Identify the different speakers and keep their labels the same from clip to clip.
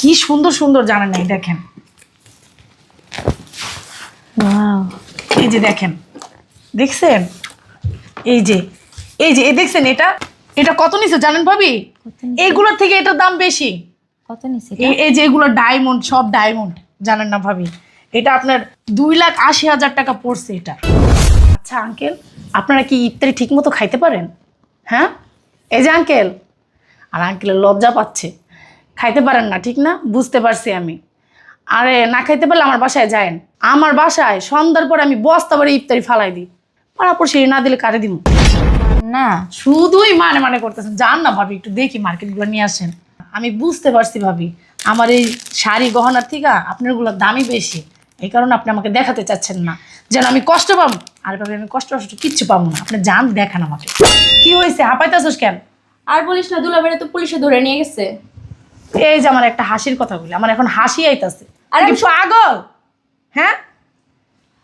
Speaker 1: কি সুন্দর সুন্দর জানেন নাই দেখেন। এই যে দেখেন দেখছেন? এই যে এই যে দেখছেন এটা? এটা কত নিছে জানেন ভাবি? এগুলোর থেকে এটার দাম বেশি।
Speaker 2: কত নিছে
Speaker 1: এই এই যে এগুলো ডায়মন্ড সব ডায়মন্ড জানেন না ভাবি? এটা আপনার দুই লাখ আশি হাজার টাকা পড়ছে এটা। আচ্ছা আঙ্কেল আপনারা কি ইফতারি ঠিক মতো খাইতে পারেন? হ্যাঁ? এই যে আঙ্কেল আর আঙ্কেলের লজ্জা পাচ্ছে। খাইতে পারেন না ঠিক না? বুঝতে পারছি আমি। আরে না খাইতে পারলে আমার বাসায় যায়েন। আমার বাসায় সন্ধ্যার পরে আমি বস্তা বাড়ি ইফতারি ফালাই দিই। পাড়াপড়শি না দিলে কারে দিব
Speaker 2: না।
Speaker 1: শুধুই মানে মানে করতেছেন। যান না ভাবি একটু দেখি মার্কেটগুলো নিয়ে আসেন। আমি বুঝতে পারছি ভাবি আমার এই শাড়ি গহনার থেকে আপনারগুলোর দামই বেশি। এই কারণে আপনি আমাকে দেখাতে চাচ্ছেন না। যেন আমি কষ্ট পাবো আর ভাবি আমি কষ্ট কষ্ট কিচ্ছু পাবো না। আপনি যান দেখান আমাকে। কি হয়েছে? হাঁপাইতেছিস কেন?
Speaker 3: আর বলিস না দুলাবেড়ে তো পুলিশে ধরে নিয়ে গেছে।
Speaker 1: এই যে আমার একটা হাসির কথা বলি আমার এখন হাসি আইতাছে।
Speaker 3: আর
Speaker 1: পাগল? হ্যাঁ?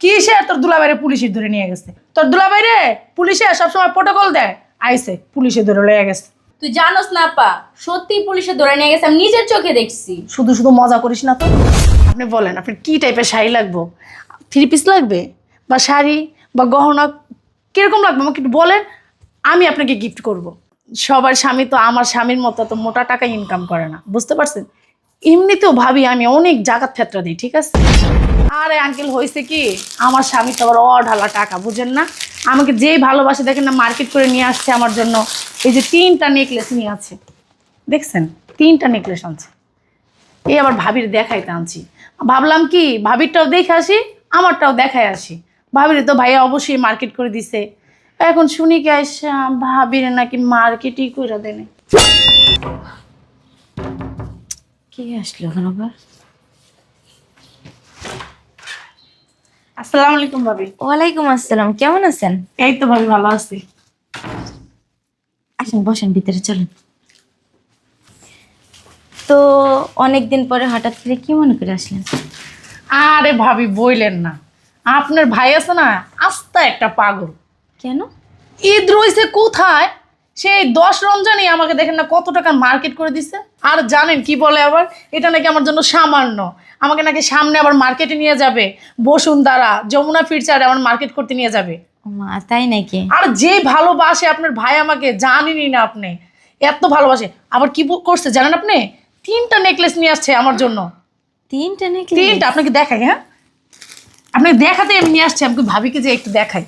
Speaker 1: কিসে তোর দুলাবাইরে পুলিশে ধরে নিয়ে গেছে? তোর দুলাবাইরে পুলিশে সবসময় প্রোটোকল দেয়? আইসে পুলিশে ধরে লয়ে গেছে।
Speaker 3: তুই জানোস না পা সত্যি পুলিশে ধরে নিয়ে গেছে আমি নিজের চোখে দেখছি।
Speaker 1: শুধু শুধু মজা করিস না তো। আপনি বলেন আপনি কি টাইপের শাড়ি লাগবো? থ্রি পিস লাগবে? বা শাড়ি? বা গহনা? কীরকম লাগবে? আমাকে একটু বলেন আমি আপনাকে গিফট করব। সবার স্বামী তো আমার স্বামীর মতো তো মোটা টাকা ইনকাম করে না, বুঝতে পারছেন? এমনিতেও ভাবি আমি অনেক জাগাত ফেতরা দিই, ঠিক আছে? আরে আঙ্কেল হয়েছে কি? আমার স্বামী তো আবার অঢালা টাকা, বুঝেন না? আমাকে যেই ভালোবাসে দেখেন না মার্কেট করে নিয়ে আসছে আমার জন্য। এই যে তিনটা নেকলেস নিয়ে আছে, দেখছেন? তিনটা নেকলেস আনছে। এই আবার ভাবির দেখাইতে আনছি। ভাবলাম কি, ভাবিরটাও দেখে আসি, আমারটাও দেখাই আসি। ভাবির তো ভাইয়া অবশ্যই মার্কেট করে দিছে। এখন শুনি কি আইসা ভাবির নাকি মার্কেটই করে দেনে।
Speaker 2: কি আসলো এখন আবার?
Speaker 1: আসসালামু আলাইকুম ভাবি।
Speaker 2: ওয়ালাইকুম আসসালাম কেমন আছেন?
Speaker 1: এই তো ভাবি ভালো আছি।
Speaker 2: আসেন বসেন ভিতরে চলেন। তো অনেক দিন পরে হঠাৎ করে কি মনে করে আসলেন?
Speaker 1: আরে ভাবি বইলেন না। আপনার ভাই আছে না আস্তা একটা পাগল।
Speaker 2: কেন?
Speaker 1: ঈদ রয়েছে কোথায়? সেই দশ রমজানই আমাকে দেখেন না কত টাকার মার্কেট করে দিছে আর জানেন কি বলে আবার? এটা নাকি আমার জন্য সামান্য। আমাকে নাকি সামনে আবার মার্কেটে নিয়ে যাবে। বসুন্ধরা যমুনা ফিরচারে আমার মার্কেট করতে নিয়ে যাবে।
Speaker 2: মা তাই নাকি?
Speaker 1: আর যে ভালোবাসে আপনার ভাই আমাকে জানেনই না আপনি। এত ভালোবাসে। আবার কি করছে জানেন আপনি? তিনটা নেকলেস নিয়ে আসছে আমার জন্য।
Speaker 2: তিনটা নাকি
Speaker 1: তিনটা আপনাকে দেখাই হ্যাঁ? আপনাকে দেখাতে আমি নিয়ে আসছি আমাকে ভাবিকে যে একটু দেখাই।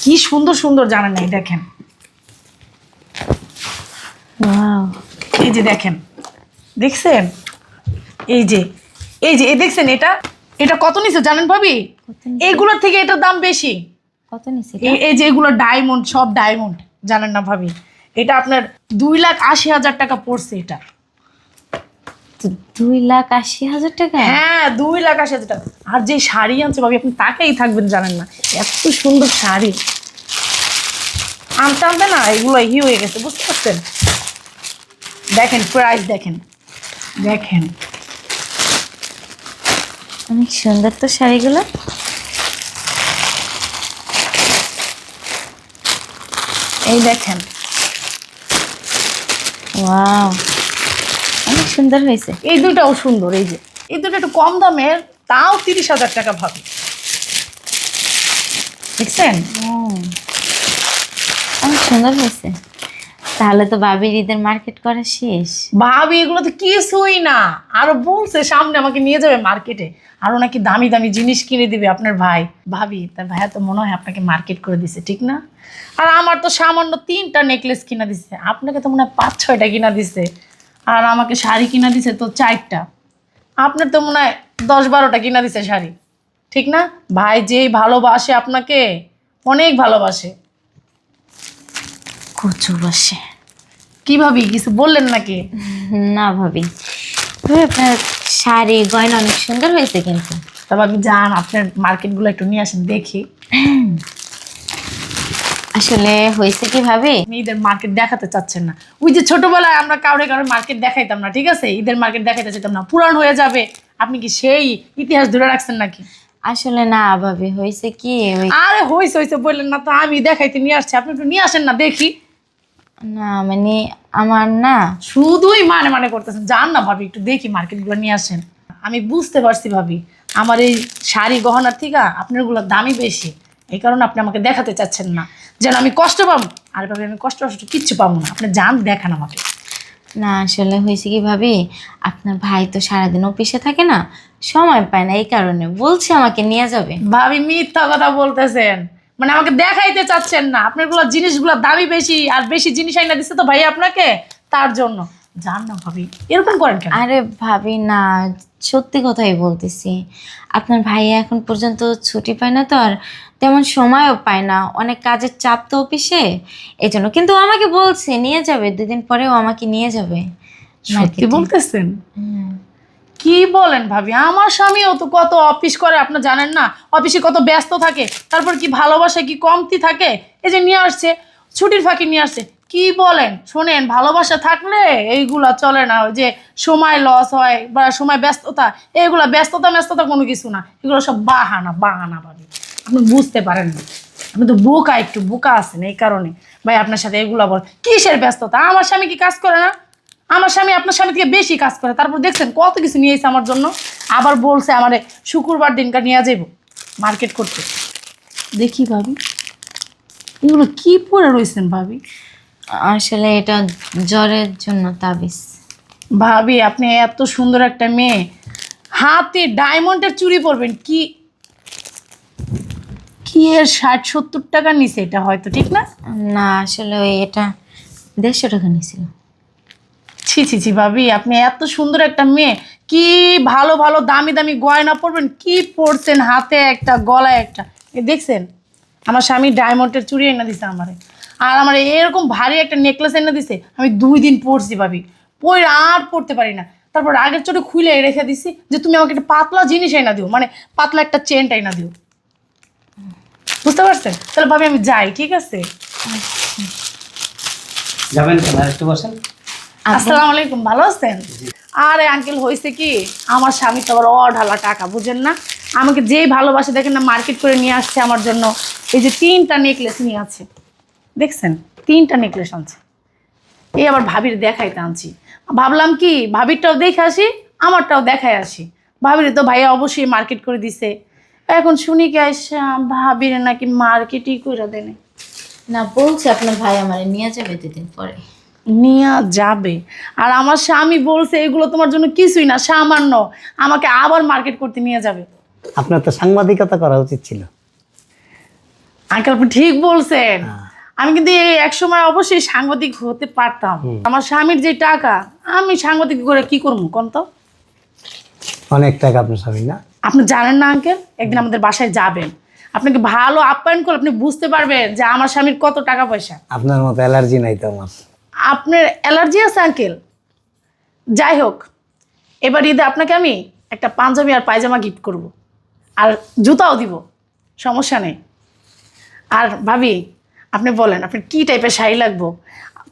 Speaker 1: কি সুন্দর সুন্দর জানেন নাই দেখেন। এই যে দেখেন দেখছেন? এই যে এই যে দেখছেন এটা? এটা কত নিছে জানেন ভাবি? এগুলোর থেকে এটার দাম বেশি।
Speaker 2: কত নিছে
Speaker 1: এই যে এগুলো ডায়মন্ড সব ডায়মন্ড জানেন না ভাবি? এটা আপনার দুই লাখ আশি হাজার টাকা পড়ছে এটা।
Speaker 2: দুই লাখ আশি হাজার টাকা?
Speaker 1: হ্যাঁ দুই লাখ আশি হাজার টাকা। আর যে শাড়ি আনছে ভাবি আপনি তাকেই থাকবেন জানেন না। এত সুন্দর শাড়ি। আনতে আনতে না এগুলো হি হয়ে গেছে বুঝতে পারছেন? দেখেন প্রাইস দেখেন। দেখেন।
Speaker 2: অনেক সুন্দর তো শাড়িগুলো।
Speaker 1: এই দেখেন।
Speaker 2: ওয়াও। অনেক সুন্দর হয়েছে।
Speaker 1: এই দুটাও সুন্দর এই যে। এই দুটো একটু কম দামের তাও তিরিশ হাজার টাকা ভাবি। দেখছেন?
Speaker 2: ও, অনেক সুন্দর হয়েছে। তাহলে তো বাবির ঈদের মার্কেট করা শেষ।
Speaker 1: ভাবি এগুলো তো কিছুই না। আরও বলছে সামনে আমাকে নিয়ে যাবে মার্কেটে। আরও নাকি দামি দামি জিনিস কিনে দিবে আপনার ভাই। ভাবি তার ভাইয়া তো মনে হয় আপনাকে মার্কেট করে দিছে ঠিক না? আর আমার তো সামান্য তিনটা নেকলেস কিনা দিছে। আপনাকে তো মনে হয় পাঁচ ছয়টা কিনা দিছে। আর আমাকে শাড়ি কিনা দিছে তো চারটা। আপনার তো মনে হয় দশ বারোটা কিনা দিছে শাড়ি। ঠিক না? ভাই যেই ভালোবাসে আপনাকে অনেক ভালোবাসে।
Speaker 2: কচু বসে।
Speaker 1: কি ভাবি কিছু বললেন নাকি?
Speaker 2: না ভাবি। আপনার শাড়ি গয়না অনেক সুন্দর হয়েছে কিন্তু।
Speaker 1: তবে আমি যান আপনার মার্কেটগুলো একটু নিয়ে আসেন দেখি।
Speaker 2: আসলে হয়েছে কি ভাবি
Speaker 1: ঈদের মার্কেট দেখাতে চাচ্ছেন না। ওই যে ছোটবেলায় আমরা কাউরে কারোর মার্কেট দেখাইতাম না ঠিক আছে? ঈদের মার্কেট দেখাইতে চাইতাম না পুরান হয়ে যাবে। আপনি কি সেই ইতিহাস ধরে রাখছেন নাকি?
Speaker 2: আসলে না ভাবি হয়েছে কি?
Speaker 1: আরে হইছে হইছে বললেন না তো আমি দেখাইতে নিয়ে আসছি আপনি একটু নিয়ে আসেন না দেখি।
Speaker 2: না মানে আমার না।
Speaker 1: শুধুই মানে মানে করতেছেন যান না ভাবি একটু দেখি মার্কেটগুলো নিয়ে আসেন। আমি বুঝতে পারছি ভাবি আমার এই শাড়ি গহনার থেকে আপনারগুলোর দামই বেশি। এই কারণে আপনি আমাকে দেখাতে চাচ্ছেন না। যেন আমি কষ্ট পাবো আর ভাবি আমি কষ্ট কষ্ট কিচ্ছু পাবো না। আপনি যান দেখান আমাকে।
Speaker 2: না আসলে হয়েছে কি ভাবি? আপনার ভাই তো সারাদিন অফিসে থাকে না সময় পায় না এই কারণে বলছে আমাকে নিয়ে যাবে।
Speaker 1: ভাবি মিথ্যা কথা বলতেছেন। মানে আমাকে দেখাইতে চাচ্ছেন না। আপনারগুলো জিনিসগুলোর দামই বেশি আর বেশি জিনিস আইনা দিচ্ছে তো ভাই আপনাকে তার জন্য। যান না ভাবি। এরকম করেন কেন?
Speaker 2: আরে ভাবি না সত্যি কথাই বলতেছি। আপনার ভাই এখন পর্যন্ত ছুটি পায় না তো আর তেমন সময়ও পায় না। অনেক কাজের চাপ তো অফিসে। এই জন্য কিন্তু আমাকে বলছে নিয়ে যাবে দুদিন পরেও আমাকে নিয়ে যাবে।
Speaker 1: সত্যি বলতেছেন? কি বলেন ভাবি? আমার স্বামীও তো কত অফিস করে আপনি জানেন না? অফিসে কত ব্যস্ত থাকে তারপর কি ভালোবাসা কি কমতি থাকে? এই যে নিয়ে আসছে ছুটির ফাঁকি নিয়ে আসছে। কি বলেন? শোনেন ভালোবাসা থাকলে এইগুলা চলে না। ওই যে সময় লস হয় বা সময় ব্যস্ততা এইগুলা ব্যস্ততা ব্যস্ততা কোনো কিছু না। এগুলো সব বাহানা বাহানা ভাবি। আপনি বুঝতে পারেন না। আপনি তো বোকা একটু বোকা আছেন এই কারণে। ভাই আপনার সাথে এগুলো বল কিসের ব্যস্ততা? আমার স্বামী কি কাজ করে না? আমার স্বামী আপনার স্বামী থেকে বেশি কাজ করে। তারপর দেখছেন কত কিছু নিয়ে এসে আমার জন্য। আবার বলছে আমারে শুক্রবার দিনকার নিয়ে যাইব মার্কেট করতে। দেখি ভাবি এগুলো কি পরে রয়েছেন ভাবি?
Speaker 2: আসলে এটা জ্বরের জন্য তাবিজ।
Speaker 1: ভাবি আপনি এত সুন্দর একটা মেয়ে। হাতে ডায়মন্ডের চুরি পরবেন কি কি এর ষাট সত্তর টাকা নিছে এটা হয়তো ঠিক না?
Speaker 2: না আসলে ওই এটা দেড়শো টাকা নিয়েছিল
Speaker 1: ছি ছি ছি ভাবি আপনি এত সুন্দর একটা মেয়ে কি ভালো ভালো দামি দামি গয়না পরবেন কি পরছেন হাতে একটা গলায় একটা। এ দেখছেন? আমার স্বামী ডায়মন্ডের চুড়ি এনে দিছে আমারে। আর আমার এরকম ভারী একটা নেকলেস এনে দিছে আমি দুই দিন পরছি ভাবি। পরে আর পরতে পারি না। তারপর আগের চোটে খুলে রেখে দিছি যে তুমি আমাকে একটা পাতলা জিনিস এনে দিও মানে পাতলা একটা চেনটা এনে দিও। বুঝতে পারছেন? তাহলে ভাবি আমি যাই ঠিক আছে?
Speaker 4: যাবেন আর একটু বসেন।
Speaker 1: আসসালামু আলাইকুম ভালো আছেন? আরে আঙ্কেল হয়েছে কি? আমার স্বামী তো আবার অঢালা টাকা বুঝেন না? আমাকে যেই ভালোবাসে দেখেন না মার্কেট করে নিয়ে আসছে আমার জন্য। এই যে তিনটা নেকলেস নিয়ে আছে দেখছেন? তিনটা নেকলেস আনছে। এই আবার ভাবির দেখাইতে আনছি। ভাবলাম কি ভাবিরটাও দেখে আসি আমারটাও দেখায় আসি। ভাবির তো ভাইয়া অবশ্যই মার্কেট করে দিছে। এখন শুনি কি আইসা ভাবির নাকি মার্কেটই করে দেনে।
Speaker 2: না বলছে আপনার ভাই আমার নিয়ে যাবে দুদিন পরে।
Speaker 1: নিয়ে যাবে। আর আমার স্বামী বলছে এগুলো তোমার জন্য কিছুই না সামান্য। আমাকে আবার মার্কেট করতে নিয়ে যাবে।
Speaker 4: আপনার তো সাংবাদিকতা করা উচিত ছিল।
Speaker 1: আঙ্কেল আপনি ঠিক বলছেন। আমি কিন্তু এই এক সময় অবশ্যই সাংবাদিক হতে পারতাম। আমার স্বামীর যে টাকা আমি সাংবাদিক করে কি করব কোন তো?
Speaker 4: অনেক টাকা আপনার স্বামী না?
Speaker 1: আপনি জানেন না আঙ্কেল একদিন আমাদের বাসায় যাবেন। আপনাকে ভালো আপ্যায়ন করে আপনি বুঝতে পারবেন যে আমার স্বামীর কত টাকা পয়সা।
Speaker 4: আপনার মতো অ্যালার্জি নাই তো আমার?
Speaker 1: আপনার অ্যালার্জি আছে আঙ্কেল যাই হোক এবার ঈদে আপনাকে আমি একটা পাঞ্জাবি আর পায়জামা গিফট করব। আর জুতাও দিব সমস্যা নেই। আর ভাবি আপনি বলেন আপনার কী টাইপের শাড়ি লাগবো?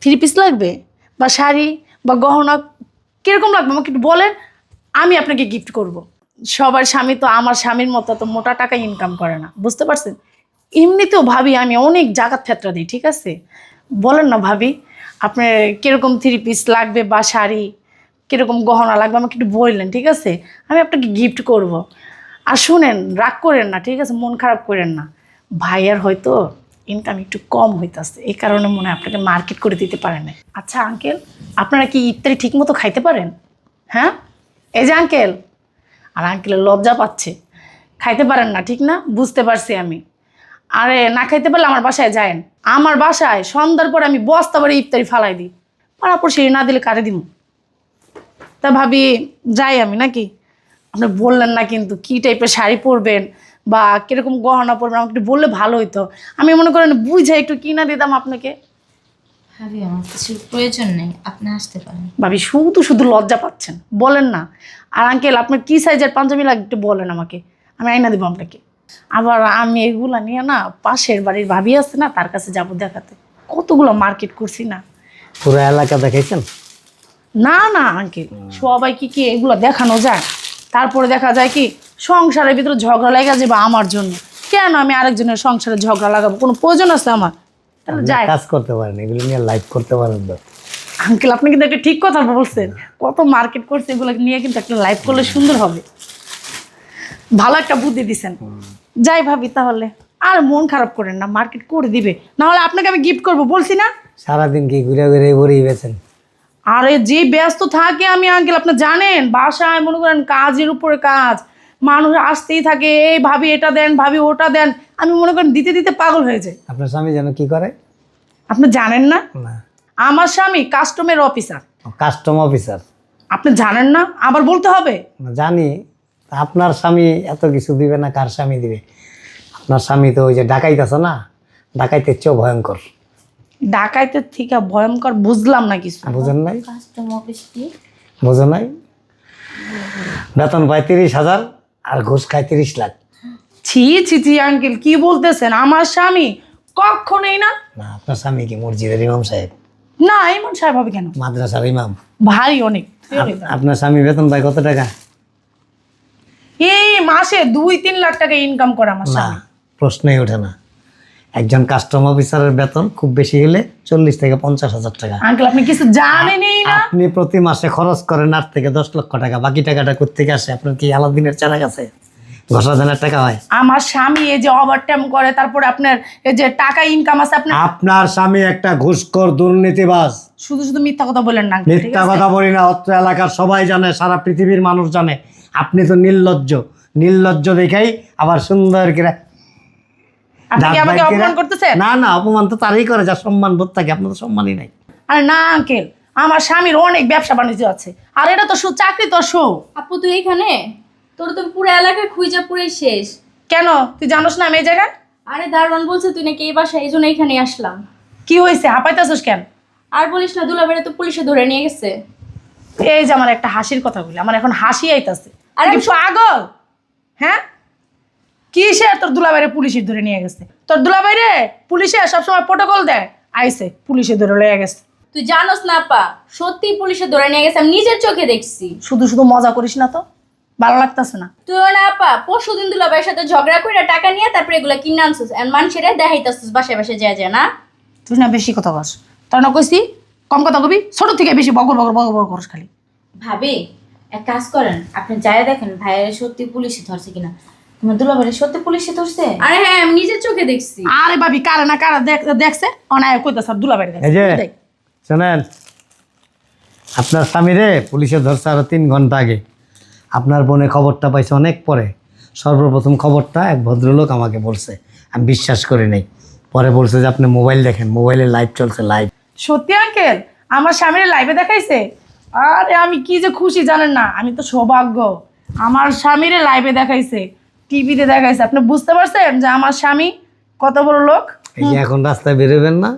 Speaker 1: থ্রি পিস লাগবে বা শাড়ি বা গহনা কীরকম লাগবে? আমাকে একটু বলেন আমি আপনাকে গিফট করব। সবার স্বামী তো আমার স্বামীর মতো তো মোটা টাকা ইনকাম করে না, বুঝতে পারছেন? এমনিতেও ভাবি আমি অনেক জাগাত ক্ষেত্র দিই, ঠিক আছে? বলেন না ভাবি, আপনার কীরকম থ্রি পিস লাগবে বা শাড়ি, কীরকম গহনা লাগবে, আমাকে একটু বললেন, ঠিক আছে? আমি আপনাকে গিফট করব। আর শুনেন, রাগ করেন না, ঠিক আছে? মন খারাপ করেন না। ভাইয়ার হয়তো ইনকাম একটু কম হইতাছে, এই কারণে মনে হয় আপনাকে মার্কেট করে দিতে পারেন না আচ্ছা আঙ্কেল আপনারা কি ইফতারি ঠিক মতো খাইতে পারেন? হ্যাঁ? এই যে আঙ্কেল আর আঙ্কেলের লজ্জা পাচ্ছে। খাইতে পারেন না, ঠিক না? বুঝতে পারছি আমি। আরে, না খাইতে পারলে আমার বাসায় যায়েন। আমার বাসায়, সন্ধ্যার পরে আমি বস্তা বাড়ি ইফতারি ফালাই দিই। পাড়াপড়শি না দিলে কারে দিব তা ভাবি, যাই আমি, নাকি? আপনি বললেন না কিন্তু, কি টাইপের শাড়ি পরবেন? বা কীরকম গহনা পরবেন? আমাকে একটু বললে ভালো হতো আমি মনে করেন বুঝে একটু কিনা দিতাম আপনাকে।
Speaker 2: ভাবি আমার কিছু প্রয়োজন নেই আপনি আসতে পারেন।
Speaker 1: ভাবি শুধু শুধু লজ্জা পাচ্ছেন বলেন না। আর আঙ্কেল আপনার কী সাইজের পাঞ্জাবি লাগে একটু বলেন আমাকে আমি আইনা দেবো আপনাকে। আবার আমি এগুলা নিয়ে না পাশের বাড়ির ভাবি আছে না তার কাছে যাব দেখাতে। কতগুলো মার্কেট করছি না।
Speaker 4: পুরো এলাকা দেখাইছেন?
Speaker 1: না না আঙ্কেল সবাই কি কি এগুলো দেখানো যায়? তারপরে দেখা যায় কি সংসারের ভিতরে ঝগড়া লেগে যাবে আমার জন্য। কেন আমি আরেকজনের সংসারে ঝগড়া লাগাবো? কোনো প্রয়োজন আছে আমার? তাহলে
Speaker 4: কাজ করতে পারেন এগুলো নিয়ে লাইভ করতে পারেন তো।
Speaker 1: আঙ্কেল আপনি কিন্তু একটা ঠিক কথা বলছেন। কত মার্কেট করছে এগুলো নিয়ে কিন্তু একটা লাইভ করলে সুন্দর হবে। ভালো একটা বুদ্ধি দিছেন। যাই ভাবি তাহলে। আর মন খারাপ করেন না মার্কেট করে দিবে। না হলে আপনাকে আমি গিফট করব বলছি না?
Speaker 4: সারাদিন কি ঘুরে ঘুরে ভরেই বেছেন
Speaker 1: আরে যে ব্যস্ত থাকে আমি আঙ্কেল আপনি জানেন বাসায় মনে করেন কাজের উপরে কাজ। মানুষ আসতেই থাকে এই ভাবি এটা দেন ভাবি ওটা দেন। আমি মনে করেন দিতে দিতে পাগল হয়ে যায়।
Speaker 4: আপনার স্বামী যেন কি করে?
Speaker 1: আপনি জানেন না?
Speaker 4: না।
Speaker 1: আমার স্বামী কাস্টমের অফিসার
Speaker 4: কাস্টম অফিসার
Speaker 1: আপনি জানেন না? আবার বলতে হবে?
Speaker 4: জানি। আপনার স্বামী এত কিছু দিবে না কার স্বামী দিবে? আপনার স্বামী তো ওই যে ডাকাইত আছে না? ডাকাইতে চেয়েও ভয়ঙ্কর।
Speaker 1: ডাকাইতে থেকে ভয়ঙ্কর বুঝলাম না কিছু।
Speaker 4: বুঝেন নাই?
Speaker 2: কাস্টম অফিস কি?
Speaker 4: বুঝেন নাই? বেতন পায় তিরিশ হাজার। আর ঘুষ খায় তিরিশ লাখ।
Speaker 1: ছি ছি ছি আঙ্কেল কি বলতেছেন? আমার স্বামী কখনোই না।
Speaker 4: না আপনার স্বামী কি মসজিদের ইমাম সাহেব?
Speaker 1: না ইমাম সাহেব হবে কেন?
Speaker 4: মাদ্রাসার ইমাম।
Speaker 1: ভাই অনেক
Speaker 4: আপ- আপনার স্বামী বেতন পায় কত টাকা?
Speaker 1: এই মাসে দুই তিন লাখ টাকা ইনকাম করে আমার
Speaker 4: না
Speaker 1: স্বামী।
Speaker 4: প্রশ্নই ওঠে না। একজন কাস্টম অফিসারের বেতন খুব বেশি হলে চল্লিশ থেকে পঞ্চাশ হাজার টাকা।
Speaker 1: আঙ্কেল আপনি কিছু জানেনই না।
Speaker 4: আপনি প্রতি মাসে খরচ করেন আট থেকে দশ লক্ষ টাকা বাকি টাকাটা কোথেকে আসে? আপনার কি আলাদিনের চারা আছে ঘষা দানের টাকা হয়।
Speaker 1: আমার স্বামী এই যে ওভার করে তারপরে আপনার এই যে টাকা ইনকাম আছে আপনার
Speaker 4: আপনার স্বামী একটা ঘুষখোর দুর্নীতিবাজ।
Speaker 1: শুধু শুধু মিথ্যা কথা বলেন না
Speaker 4: মিথ্যা কথা বলি না অত্র এলাকার সবাই জানে সারা পৃথিবীর মানুষ জানে। আপনি তো নির্লজ্জ। নির্লজ্জ দেখেই আবার সুন্দর করে
Speaker 1: আপনি কি আমাকে অপমান করতেছেন
Speaker 4: না না অপমান তো তারই করে যা সম্মান বোধ থাকে আপনার তো সম্মানই নাই।
Speaker 1: আরে না আঙ্কেল আমার স্বামীর অনেক ব্যবসা বাণিজ্য আছে আর এটা তো শো চাকরি তো শো
Speaker 3: আপু তুই এখানে? তোর তো পুরো এলাকায় খুঁজা পুরে শেষ।
Speaker 1: কেন? তুই জানোস না আমি এই জায়গায়?
Speaker 3: আরে দারোয়ান বলছে তুই নাকি এই বাসায় এই জন্য এখানে আসলাম।
Speaker 1: কি হয়েছে? হাঁপাইতেছিস কেন?
Speaker 3: আর বলিস না দুলাবেড়ে তো পুলিশে ধরে নিয়ে গেছে।
Speaker 1: এই যে আমার একটা হাসির কথা বলি আমার এখন হাসি আইতাছে।
Speaker 3: আরে
Speaker 1: আরে পাগল? হ্যাঁ? কিসে তোর দুলাবাইরে পুলিশে ধরে নিয়ে গেছে? তোর দুলাবাইরে পুলিশে সবসময় প্রোটোকল দেয়। আইসে পুলিশে ধরে লয়ে গেছে।
Speaker 3: তুই জানোস না আপা সত্যি পুলিশে ধরে নিয়ে গেছে আমি নিজের চোখে দেখছি।
Speaker 1: শুধু শুধু মজা করিস না তো ভালো লাগতেছে না।
Speaker 3: তুই না আপা পরশু দিন দুলাবের সাথে ঝগড়া করে টাকা নিয়ে তারপরে এগুলো কিনে আনছিস আর মানুষের দেখাইতাছিস বাসায় বাসায় যায় যায় না?
Speaker 1: তুই না বেশি কথা কস। তোর না কইছি কম কথা কবি ছোট থেকে বেশি বগর বগর বগর বগর করস খালি।
Speaker 2: ভাবি এক কাজ করেন আপনি যাই দেখেন ভাইয়ের সত্যি পুলিশে ধরছে কিনা। তোমার দুলাবাড়ি সত্যি পুলিশে ধরছে?
Speaker 3: আরে হ্যাঁ আমি নিজের চোখে দেখছি।
Speaker 1: আরে ভাবি কারা না কারা দেখছে? অনায়
Speaker 4: এই যে শোনেন আপনার স্বামীরে পুলিশে ধরছে আরও তিন ঘণ্টা আগে। আপনার বোনে খবরটা পাইছে অনেক পরে। সর্বপ্রথম খবরটা এক ভদ্রলোক আমাকে বলছে। আমি বিশ্বাস করি নাই। পরে বলছে যে আপনি মোবাইল দেখেন মোবাইলে লাইভ চলছে লাইভ
Speaker 1: সত্যি আঙ্কেল আমার স্বামীর লাইভে দেখাইছে? আরে আমি কি যে খুশি জানেন না আমি তো সৌভাগ্য। আমার স্বামীর লাইভে দেখাইছে। টিভিতে দেখাইছে। আপনি বুঝতে পারছেন যে আমার স্বামী কত বড় লোক?
Speaker 4: এই যে এখন রাস্তায় বেরোবেন না।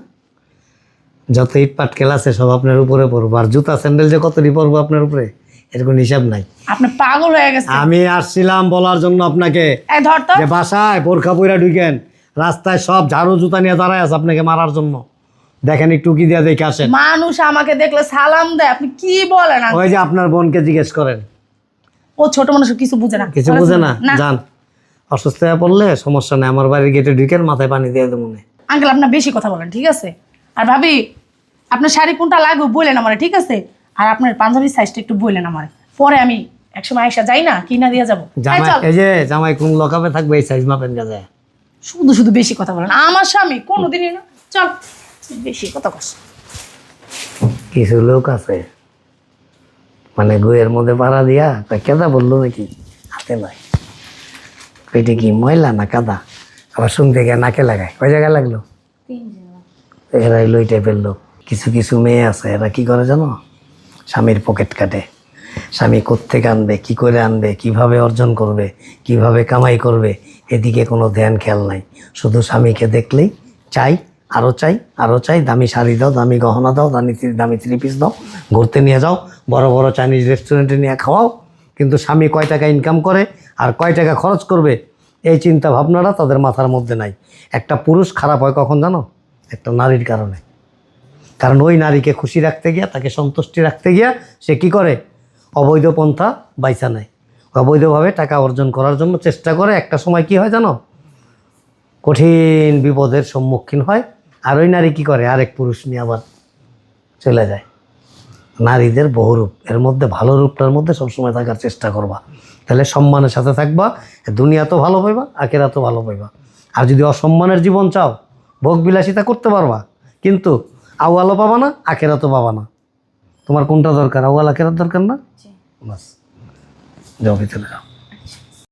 Speaker 4: যত ইট পাটকেল আছে সব আপনার উপরে পড়ব। আর জুতা স্যান্ডেল যে কতটি পড়ব আপনার উপরে এর কোনো হিসাব নাই।
Speaker 1: আপনি পাগল হয়ে গেছে
Speaker 4: আমি আসছিলাম বলার জন্য আপনাকে।
Speaker 1: এই ধর তো।
Speaker 4: যে বাসায় বোরখা পইরা ঢুকেন রাস্তায় সব ঝাড়ু জুতা নিয়ে দাঁড়ায় আছে আপনাকে মারার জন্য। দেখেন একটু কি দিয়ে দেখে আসেন।
Speaker 1: মানুষ আমাকে দেখলে সালাম দেয়। আপনি কি বলেন?
Speaker 4: ওই যে আপনার বোনকে জিজ্ঞেস করেন।
Speaker 1: ও ছোট মানুষ কিছু বুঝে না।
Speaker 4: কিছু বুঝে না। যান। অসুস্থ হয়ে পড়লে সমস্যা নেই আমার বাড়ির গেটে ঢুকেন মাথায় পানি দিয়ে দেবো
Speaker 1: আঙ্কেল আপনার বেশি কথা বলেন ঠিক আছে? আর ভাবি আপনার শাড়ি কোনটা লাগবে বললেন আমার ঠিক আছে? আর আপনার পাঞ্জাবির সাইজটা একটু বললেন আমার। পরে আমি একসময় আয়সা যাই না কিনা দিয়ে যাব। এই
Speaker 4: যে জামাই কোন লকাপে থাকবে এই সাইজ মাপেন গা যায়
Speaker 1: শুধু শুধু বেশি কথা বলেন। আমার স্বামী কোনোদিনই না চল বেশি কথা কস।
Speaker 4: কিছু লোক আছে। মানে গুয়ের মধ্যে পাড়া দিয়া তা কেদা বলল নাকি? হাতে নয় পেটে কি ময়লা না কাদা? আবার শুনতে গিয়ে নাকে লাগায়। কয় জায়গায় লাগল? এরা হইল এই টাইপের লোক। কিছু কিছু মেয়ে আছে এরা কি করে জানো? স্বামীর পকেট কাটে। স্বামী কোত্থেকে আনবে কি করে আনবে কীভাবে অর্জন করবে কীভাবে কামাই করবে এদিকে কোনো ধ্যান খেয়াল নাই। শুধু স্বামীকে দেখলেই চাই আরও চাই আরও চাই দামি শাড়ি দাও দামি গহনা দাও দামি দামি থ্রি পিস দাও ঘুরতে নিয়ে যাও বড় বড় চাইনিজ রেস্টুরেন্টে নিয়ে খাওয়াও। কিন্তু স্বামী কয় টাকা ইনকাম করে? আর কয় টাকা খরচ করবে, এই চিন্তা ভাবনাটা তাদের মাথার মধ্যে নাই। একটা পুরুষ খারাপ হয় কখন জানো? একটা নারীর কারণে। কারণ ওই নারীকে খুশি রাখতে গিয়া, তাকে সন্তুষ্টি রাখতে গিয়া সে কি করে? অবৈধ পন্থা বাইসা নেয়। অবৈধভাবে টাকা অর্জন করার জন্য চেষ্টা করে। একটা সময় কি হয় জানো? কঠিন বিপদের সম্মুখীন হয়। আর ওই নারী কি করে? আরেক পুরুষ নিয়ে আবার চলে যায়। নারীদের বহুরূপ। এর মধ্যে ভালো রূপটার মধ্যে সবসময় থাকার চেষ্টা করবা। তাহলে সম্মানের সাথে থাকবা দুনিয়া তো ভালো পাইবা আখেরা তো ভালো পাইবা। আর যদি অসম্মানের জীবন চাও ভোগ বিলাসিতা করতে পারবা কিন্তু আওয়ালও পাবা না আখেরা তো পাবা না। তোমার কোনটা দরকার? আউয়াল আখেরার দরকার না? বাস। যাও ভিতরে যাও।